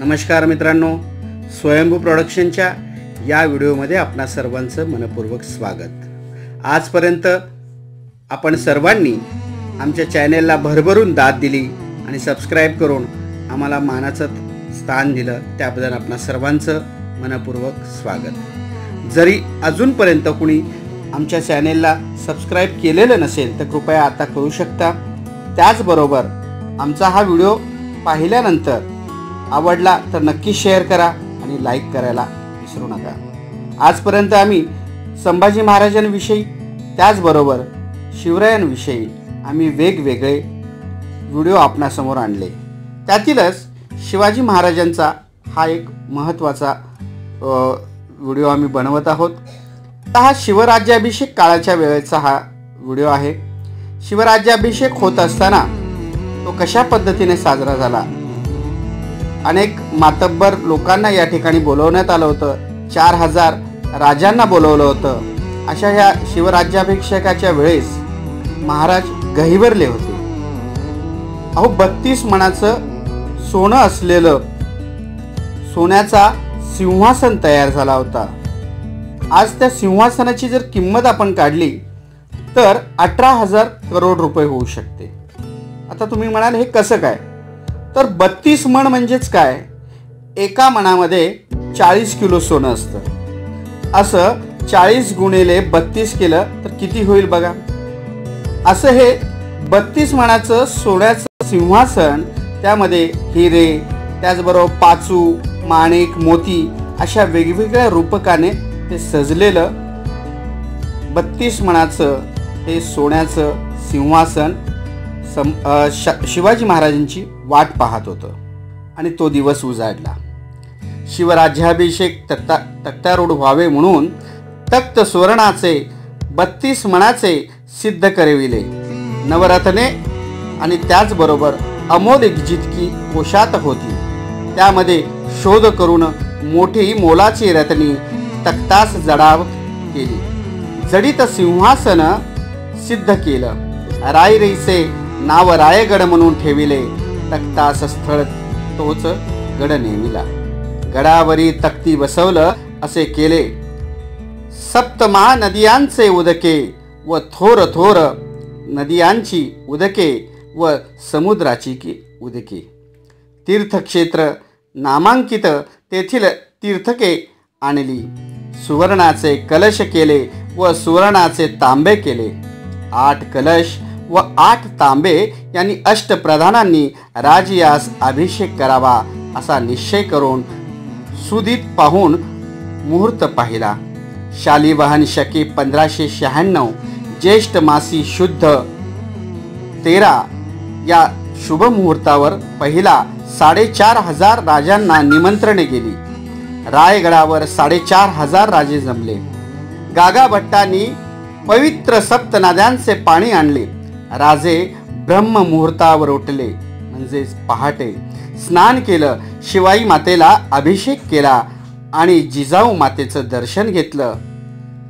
नमस्कार मित्रांनो स्वयंभू प्रोडक्शनच्या या व्हिडिओमध्ये आपणा सर्वांचं मनपूर्वक स्वागत. आजपर्यंत आपण सर्वांनी आमच्या चॅनेलला भरभरून दाद दिली आणि सबस्क्राईब करून आम्हाला मानाचं स्थान दिलं त्याबद्दल आपणा सर्वांचं मनपूर्वक स्वागत. जरी अजूनपर्यंत कुणी आमच्या चॅनेलला सबस्क्राईब केलेलं नसेल तर कृपया आता करू शकता. त्याचबरोबर आमचा हा व्हिडिओ पाहिल्यानंतर आवडला तर नक्की शेअर करा आणि लाईक करायला विसरू नका. आजपर्यंत आम्ही संभाजी महाराजांविषयी त्याचबरोबर शिवरायांविषयी आम्ही वेगवेगळे व्हिडिओ आपणासमोर आणले. त्यातीलच शिवाजी महाराजांचा हा एक महत्त्वाचा व्हिडिओ आम्ही बनवत आहोत. तर हा शिवराज्याभिषेक काळाच्या वेळेचा हा व्हिडिओ आहे. शिवराज्याभिषेक होत असताना तो कशा पद्धतीने साजरा झाला? अनेक मातब्बर लोकांना या ठिकाणी बोलवण्यात आलं होतं. चार हजार राजांना बोलवलं होतं. अशा ह्या शिवराज्याभिषेकाच्या वेळेस महाराज गहिवरले होते. अहो बत्तीस मणाचं सोनं असलेलं सोन्याचा सिंहासन तयार झाला होता. आज त्या सिंहासनाची जर किंमत आपण काढली तर अठरा हजार करोड रुपये होऊ शकते. आता तुम्ही म्हणाल हे कसं काय? तर बत्तीस मण म्हणजेच काय? एका मणामध्ये चाळीस किलो सोनं असतं. असं चाळीस गुणिले बत्तीस केलं तर किती होईल बघा? असं हे बत्तीस मणाचं सोन्याचं सिंहासन त्यामध्ये हिरे त्याचबरोबर पाचू माणिक मोती अशा वेगवेगळ्या रूपकाने ते सजलेलं बत्तीस मणाचं हे सोन्याचं सिंहासन सम श शिवाजी महाराजांची वाट पाहत होतं. आणि तो दिवस उजाडला. शिवराज्याभिषेक तक्ता तक्तारूढ व्हावे म्हणून तक्त सुवर्णाचे बत्तीस मणाचे सिद्ध करविले. नवरत्ने आणि त्याचबरोबर अमोल एक जितकी पोशात होती. त्यामध्ये शोध करून मोठी मोलाची रत्नी तक्तास जडाव केली. जडित सिंहासन सिद्ध केलं. रायरीचे नाव रायगड म्हणून ठेविले. तक्तास स्थळ तोच गड नेमिला गडावरी तक्ती बसवलं असे केले. सप्तमा नदियांचे उदके व थोर थोर नदियांची उदके व समुद्राची की उदके. तीर्थक्षेत्र नामांकित तेथील तीर्थके आणली. सुवर्णाचे कलश केले व सुवर्णाचे तांबे केले. आठ कलश व आठ तांबे यांनी अष्टप्रधानांनी राजयास अभिषेक करावा असा निश्चय करून सुदीत पाहून मुहूर्त पाहिला. शालिवाहन शके पंधराशे शहाण्णव ज्येष्ठ मासी शुद्ध तेरा या शुभ मुहूर्तावर पहिला साडेचार हजार राजांना निमंत्रणे गेली. रायगडावर साडेचार हजार राजे जमले. गागाभट्टांनी पवित्र सप्त नद्यांचे पाणी आणले. राजे ब्रह्म मुहूर्तावर उठले म्हणजेच पहाटे. स्नान केलं शिवाई मातेला अभिषेक केला आणि जिजाऊ मातेचं दर्शन घेतलं.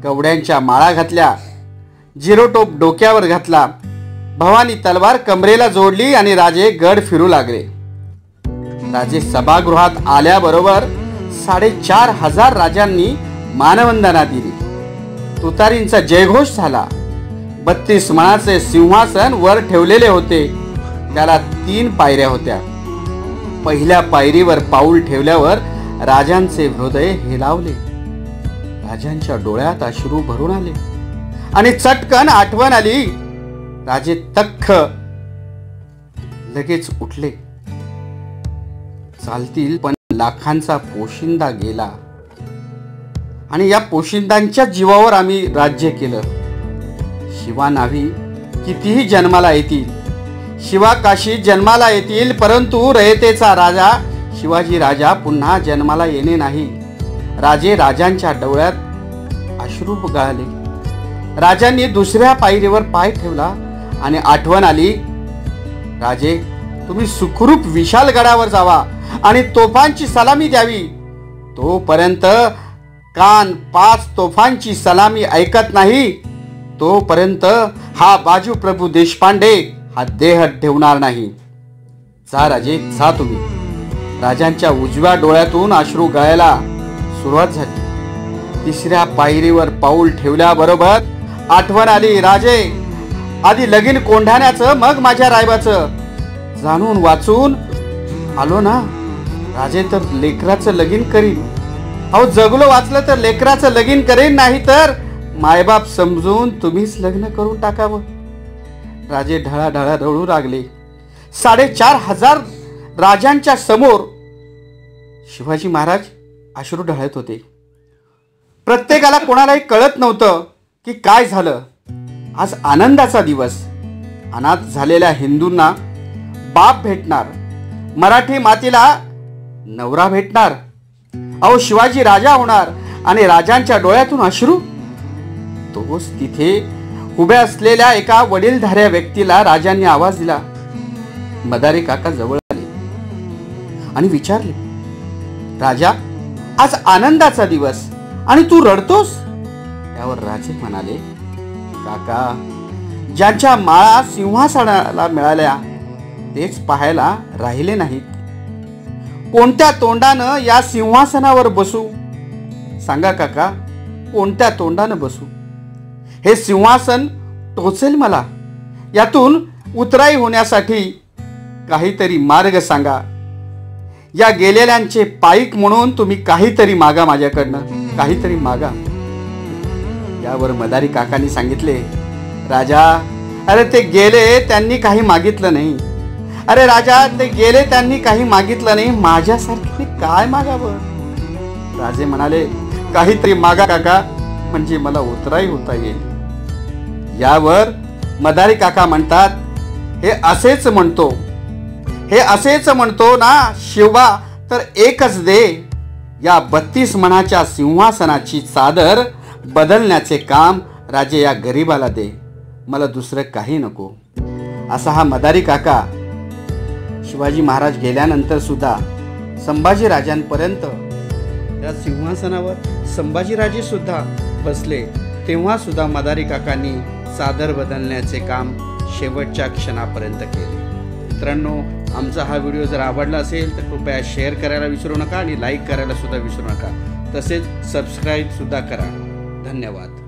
कवड्यांच्या माळा घातल्या जिरोटोप डोक्यावर घातला. भवानी तलवार कमरेला जोडली आणि राजे गड फिरू लागले. राजे सभागृहात आल्याबरोबर साडेचार हजार राजांनी मानवंदना दिली. तुतारींचा जयघोष झाला. बत्तीस मणाचे सिंहासन वर ठेवलेले होते. त्याला तीन पायऱ्या होत्या. पहिल्या पायरीवर पाऊल ठेवल्यावर राजांचे हृदय हेलावले. राजांच्या डोळ्यात अश्रू भरून आले. आणि चटकन आठवण आली. राजे तख्ख लगेच उठले. चालतील पण लाखांचा पोशिंदा गेला. आणि या पोशिंदांच्या जीवावर आम्ही राज्य केलं. शिवा नावी कितीही जन्माला येतील. शिवा काशी जन्माला येतील परंतु रयतेचा राजा शिवाजी राजा पुन्हा जन्माला येणे नाही. राजे राजांच्या डोळ्यात अश्रू गाळले. राजांनी दुसऱ्या पायरीवर पाय ठेवला आणि आठवण आली राजे तुम्ही सुखरूप विशाल गडावर जावा आणि तोफांची सलामी द्यावी. तोपर्यंत कान पाच तोफांची सलामी ऐकत नाही. तोपर्यंत हा बाजू प्रभू देशपांडे हा देह ठेवणार नाही. जा राजे जा तुम्ही. राजांच्या उजव्या डोळ्यातून अश्रू गळायला सुरुवात झाली. तिसऱ्या पायरीवर पाऊल ठेवल्याबरोबर आठवण आली राजे आधी लगीन कोंढाण्याचं मग माझ्या रायबाचं. जाणून वाचून आलो ना? राजे तर लेकराचं लगीन करीन. अहो जगलो वाचलं तर लेकराचं लगीन करीन नाही तर मायबाप समजून तुम्हीच लग्न करून टाकावं. राजे ढळाढळा रडू लागले. साडेचार हजार राजांच्या समोर शिवाजी महाराज अश्रू ढळत होते. प्रत्येकाला कोणालाही कळत नव्हतं की काय झालं. आज आनंदाचा दिवस. अनाथ झालेल्या हिंदूंना बाप भेटणार. मराठी मातीला नवरा भेटणार. अहो शिवाजी राजा होणार आणि राजांच्या डोळ्यातून अश्रू तोच तिथे उभ्या असलेल्या एका वडीलधाऱ्या व्यक्तीला राजांनी आवाज दिला. मदारे काका जवळ आले आणि विचारले राजा आज आनंदाचा दिवस आणि तू रडतोस? त्यावर राजे म्हणाले काका ज्यांच्या माळा सिंहासनाला मिळाल्या तेच पाहायला राहिले नाहीत. कोणत्या तोंडानं या सिंहासनावर बसू? सांगा काका कोणत्या तोंडानं बसू? हे सिंहासन टोचेल मला. यातून उतराई होण्यासाठी काहीतरी मार्ग सांगा. या गेलेल्यांचे पाईक म्हणून तुम्ही काहीतरी मागा माझ्याकडनं. काहीतरी मागा. यावर मदारी काकांनी सांगितले राजा अरे ते गेले त्यांनी काही मागितलं नाही. अरे राजा ते गेले त्यांनी काही मागितलं नाही. माझ्यासारखे काय मागावं? राजे म्हणाले काहीतरी मागा काका. म्हणजे मला उतराई होता येईल. यावर मदारी काका म्हणतात हे असेच म्हणतो. हे असेच म्हणतो ना शिवा तर एकच दे. या बत्तीस मनाच्या सिंहासनाची चादर बदलण्याचे काम राजे या गरीबाला दे. मला दुसरं काही नको. असा हा मदारी काका शिवाजी महाराज गेल्यानंतर सुद्धा संभाजी राजांपर्यंत या सिंहासनावर संभाजीराजे सुद्धा बसले तेव्हा सुद्धा मदारी काकांनी चादर बदलण्याचे काम शेवटच्या क्षणापर्यंत केले. मित्रांनो आमचा हा व्हिडिओ जर आवडला असेल तर कृपया शेअर करायला विसरू नका आणि लाईक करायला सुद्धा विसरू नका. तसेच सबस्क्राईब सुद्धा करा. धन्यवाद.